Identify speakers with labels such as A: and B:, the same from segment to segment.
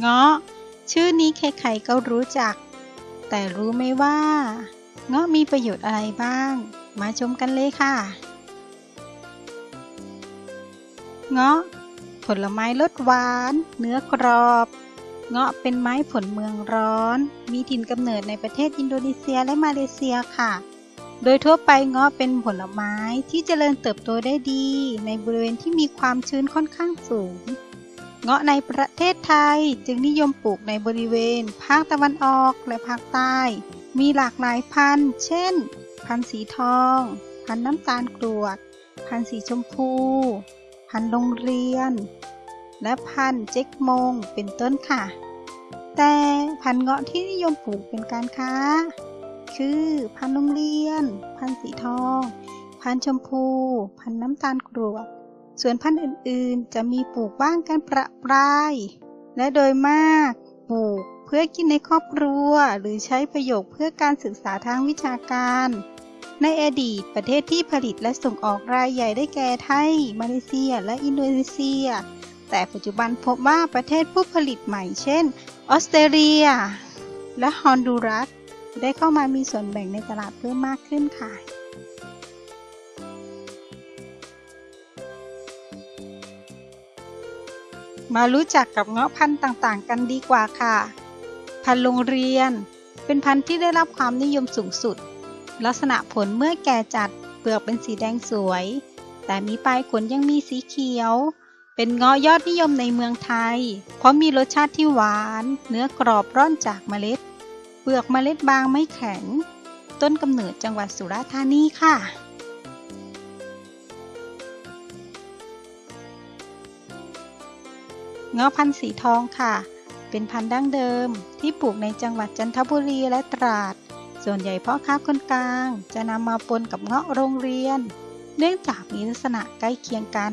A: เงาะ ชื่อนี้ใครๆก็รู้จัก แต่รู้ไหมว่า เงาะมีประโยชน์อะไรบ้าง มาชมกันเลยค่ะ เงาะ ผลไม้รสหวาน เนื้อกรอบ เงาะเป็นไม้ผลเมืองร้อน มีถิ่นกำเนิดในประเทศอินโดนีเซียและมาเลเซียค่ะโดยทั่วไปเงาะเป็นผลไม้ที่เจริญเติบโตได้ดี ในบริเวณที่มีความชื้นค่อนข้างสูง เงาะในประเทศไทยจึงนิยมปลูกในบริเวณ ภาคตะวันออกและภาคใต้ มีหลากหลายพันธุ์ เช่น พันธุ์สีทอง พันธุ์น้ำตาลกรวด พันธุ์สีชมพู พันธุ์โรงเรียน และพันธุ์เจ๊กมง เป็นต้นค่ะ แต่พันธุ์เงาะที่นิยมปลูกเป็นการค้า คือพันธุ์โรงเรียน พันธุ์สีทอง พันธุ์ชมพู พันธุ์น้ำตาลกรวด ส่วนพันธุ์อื่นๆ จะมีปลูกบ้างกันประปราย และโดยมากปลูกเพื่อกินในครอบครัว หรือใช้ประโยชน์เพื่อการศึกษาทางวิชาการ ในอดีตประเทศที่ผลิตและส่งออกรายใหญ่ได้แก่ไทย มาเลเซีย และอินโดนีเซีย แต่ปัจจุบันพบว่าประเทศผู้ผลิตใหม่เช่น ออสเตรเลีย และฮอนดูรัสได้เข้ามามีส่วนแบ่งในตลาดเพิ่มมากขึ้นค่ะ มารู้จักกับเงาะพันธุ์ต่างๆ กันดีกว่าค่ะ พันธุ์โรงเรียน เป็นพันธุ์ที่ได้รับความนิยมสูงสุด ลักษณะผลเมื่อแก่จัดเปลือกเป็นสีแดงสวย แต่มีปลายขนยังมีสีเขียว เป็นเงาะยอดนิยมในเมืองไทย เพราะมีรสชาติที่หวาน เนื้อกรอบร่อนจากเมล็ด เปลือกเมล็ดบางไม่แข็ง ต้นกำเนิดจังหวัดสุราษฎร์ธานีค่ะ เงาะพันธุ์สีทองค่ะ เป็นพันธุ์ดั้งเดิมที่ปลูกในจังหวัดจันทบุรีและตราด ส่วนใหญ่พ่อค้าคนกลาง จะนำมาปนกับเงาะโรงเรียน เนื่องจากมีลักษณะใกล้เคียงกัน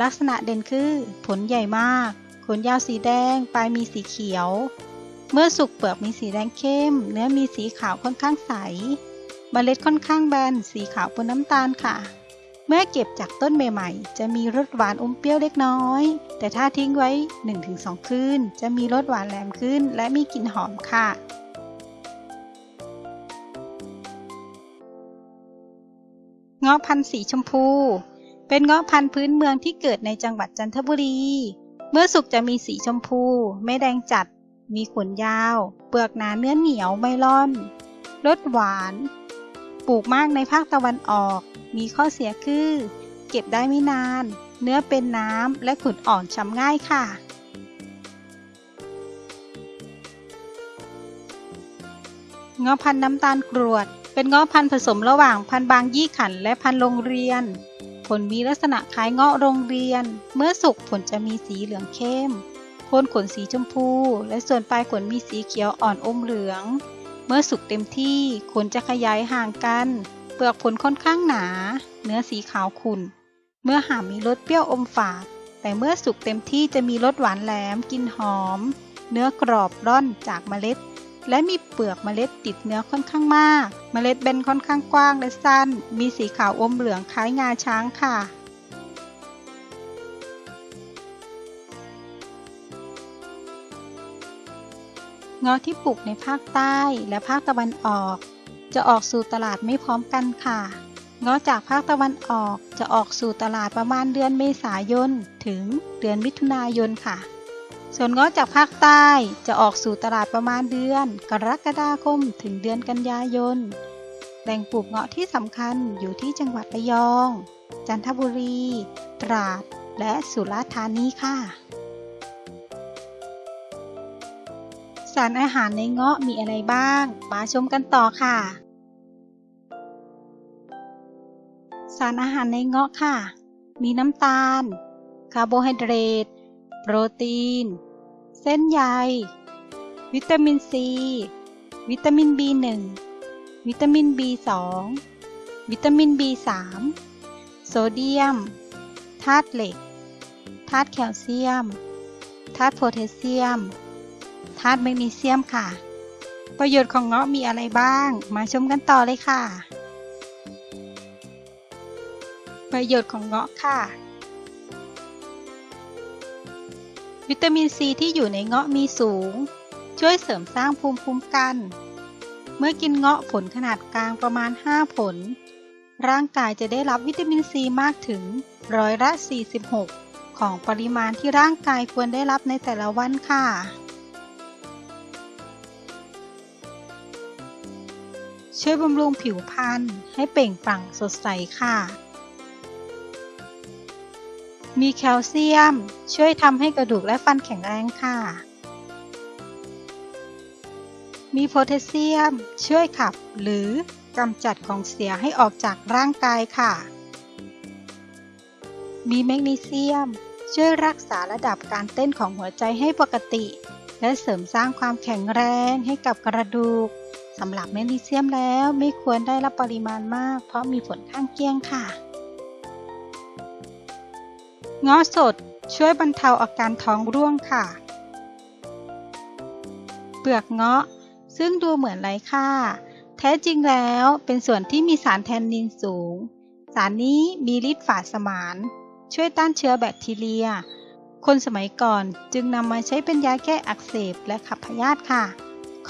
A: ลักษณะเด่นคือผลใหญ่มาก ขนยาวสีแดง ปลายมีสีเขียว เมื่อสุกเปลือกมีสีแดงเข้ม เนื้อมีสีขาวค่อนข้างใสเมล็ดค่อนข้างแบน สีขาวปนน้ำตาลค่ะ เมื่อเก็บจากต้นใหม่ ๆ จะมีรสหวานอมเปรี้ยวเล็กน้อย แต่ถ้าทิ้งไว้ 1-2 คืน จะมีรสหวานแหลมขึ้น และมีกลิ่นหอมค่ะเงาะพันธุ์สีชมพู เป็นเงาะพันธุ์พื้นเมืองที่เกิดในจังหวัดจันทบุรี เมื่อสุกจะมีสีชมพู ไม่แดงจัด มีขนยาว เปลือกหนาเนื้อเหนียวไม่ร่อน รสหวาน ปลูกมากในภาคตะวันออก มีข้อเสียคือ เก็บได้ไม่นาน เนื้อเป็นน้ำและขุนอ่อนช้ำง่ายค่ะ เงาะพันธุ์น้ำตาลกรวด เป็นเงาะพันธุ์ผสมระหว่างพันธุ์บางยี่ขันและพันธุ์โรงเรียน ผลมีลักษณะคล้ายเงาะโรงเรียน เมื่อสุกผลจะมีสีเหลืองเข้มโคนขนสีชมพู และส่วนปลายขนมีสีเขียวอ่อนอมเหลือง มื่อสุกเต็มที่ขนจะขยายห่างกัน เปลือกผลค่อนข้างหนา เนื้อสีขาวขุ่น เมื่อหามีรสเปรี้ยวอมฝาด แต่เมื่อสุกเต็มที่จะมีรสหวานแหลมกลินหอม เนื้อกรอบร่อนจากเมล็ด และมีเปลือกเมล็ดติดเนื้อค่อนข้างมาก เมล็ดเบนค่อนข้างกว้างและสั้น มีสีขาวอมเหลืองคล้ายงาช้างค่ะ เงาะที่ปลูกในภาคใต้และภาคตะวันออก จะออกสู่ตลาดไม่พร้อมกันค่ะเงาะจากภาคตะวันออกจะออกสู่ตลาดประมาณเดือนเมษายนถึงเดือนมิถุนายนค่ะ ส่วนเงาะจากภาคใต้จะออกสู่ตลาดประมาณเดือน กรกฎาคมถึงเดือนกันยายน แหล่งปลูกเงาะที่สำคัญอยู่ที่จังหวัดระยอง จันทบุรี ตราด และสุราษฎร์ธานีค่ะารอาหารในเงาะมีอะไรบ้าง มาชมกันต่อค่ะ สารอาหารในเงาะค่ะ มีน้ำตาล คาร์โบไฮเดรต โปรตีน เส้นใย วิตามินซี วิตามิน B1 วิตามิน B2 วิตามิน B3 โซเดียม ธาตุเหล็ก ธาตุแคลเซียม ธาตุโพแทสเซียม ธาตุแมกนีเซียมค่ะ ประโยชน์ของเงาะมีอะไรบ้าง มาชมกันต่อเลยค่ะ ประโยชน์ของเงาะค่ะ วิตามินซีที่อยู่ในเงาะมีสูง ช่วยเสริมสร้างภูมิคุ้มกัน เมื่อกินเงาะผลขนาดกลางประมาณ 5 ผล ร่างกายจะได้รับวิตามินซีมากถึงร้อยละ 46ของปริมาณที่ร่างกายควรได้รับในแต่ละวันค่ะ ช่วยบำรุงผิวพรรณให้เปล่งปลั่งสดใสค่ะ มีแคลเซียม ช่วยทำให้กระดูกและฟันแข็งแรงค่ะ มีโพแทสเซียม ช่วยขับหรือกำจัดของเสียให้ออกจากร่างกายค่ะ มีแมกนีเซียม ช่วยรักษาระดับการเต้นของหัวใจให้ปกติ และเสริมสร้างความแข็งแรงให้กับกระดูก สำหรับแมกนีเซียมแล้วไม่ควรได้รับปริมาณมาก เพราะมีผลข้างเคียงค่ะเงาะสดช่วยบรรเทาอาการท้องร่วงค่ะ เปลือกเงาะ ซึ่งดูเหมือนไร้ค่า แท้จริงแล้วเป็นส่วนที่มีสารแทนนินสูง สารนี้มีฤทธิ์ฝาดสมาน ช่วยต้านเชื้อแบคทีเรีย คนสมัยก่อนจึงนำมาใช้เป็นยาแก้อักเสบและขับพยาธิค่ะ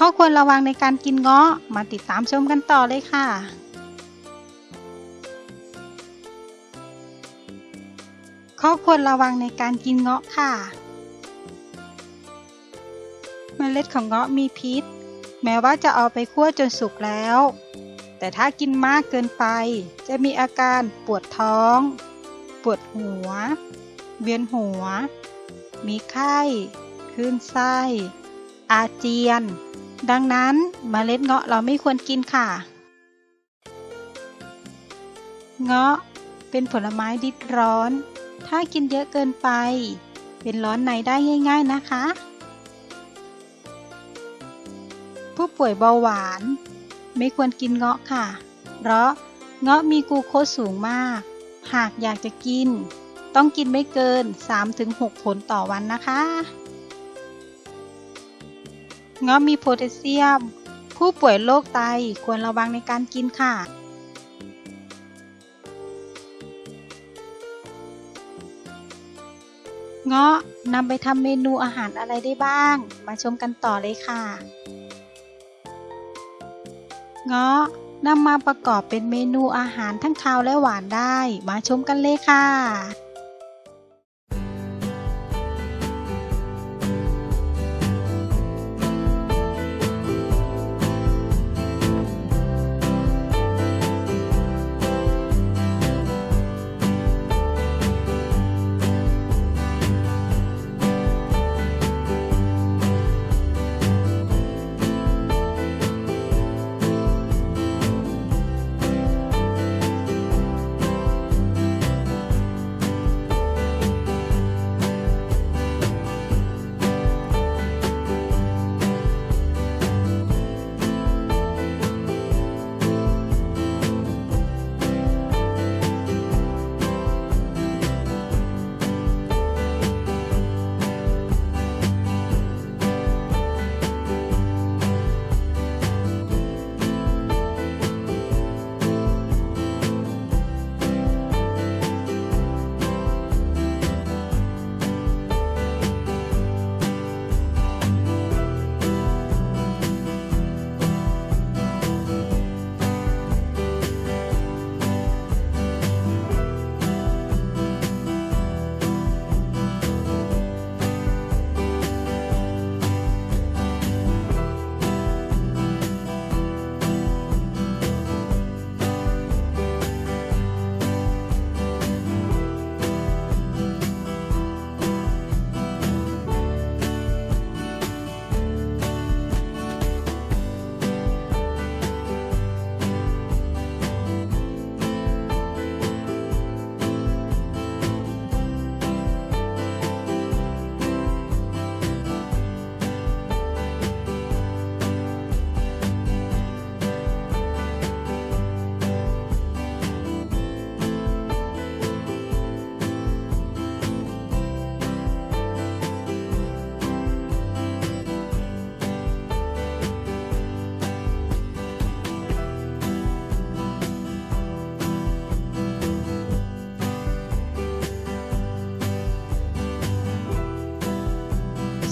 A: ข้อควรระวังในการกินเงาะมาติดตามชมกันต่อเลยค่ะข้อควรระวังในการกินเงาะค่ะ เมล็ดของเงาะมีพิษ แม้ว่าจะเอาไปคั่วจนสุกแล้ว แต่ถ้ากินมากเกินไป จะมีอาการปวดท้อง ปวดหัว เวียนหัว มีไข้ คลื่นไส้ อาเจียน ดังนั้นเมล็ดเงาะเราไม่ควรกินค่ะ เงาะเป็นผลไม้ดิบร้อน ถ้ากินเยอะเกินไป เป็นร้อนในได้ง่าย ๆนะคะ ผู้ป่วยเบาหวาน ไม่ควรกินเงาะค่ะ เพราะเงาะมีกูโคสสูงมาก หากอยากจะกิน ต้องกินไม่เกิน 3-6 ผลต่อวันนะคะ เงาะมีโพแทสเซียม ผู้ป่วยโรคไตควรระวังในการกินค่ะ เงาะนำไปทำเมนูอาหารอะไรได้บ้าง มาชมกันต่อเลยค่ะ เงาะนำมาประกอบเป็นเมนูอาหารทั้งคาวและหวานได้ มาชมกันเลยค่ะ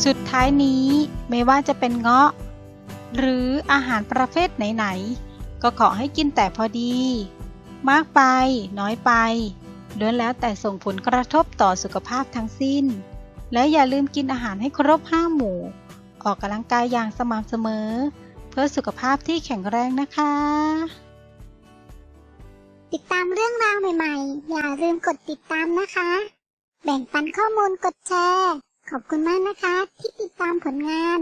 A: สุดท้ายนี้ไม่ว่าจะเป็นเงาะ หรืออาหารประเภทไหนๆ ก็ขอให้กินแต่พอดี มากไป น้อยไปล้วนแล้วแต่ส่งผลกระทบต่อสุขภาพทั้งสิ้น และอย่าลืมกินอาหารให้ครบห้าหมู่ ออกกำลังกายอย่างสม่ำเสมอ เพื่อสุขภาพที่แข็งแรงนะคะ
B: ติดตามเรื่องราวใหม่ๆ อย่าลืมกดติดตามนะคะ แบ่งปันข้อมูลกดแชร์ ขอบคุณมากนะคะ ที่ติดตามผลงาน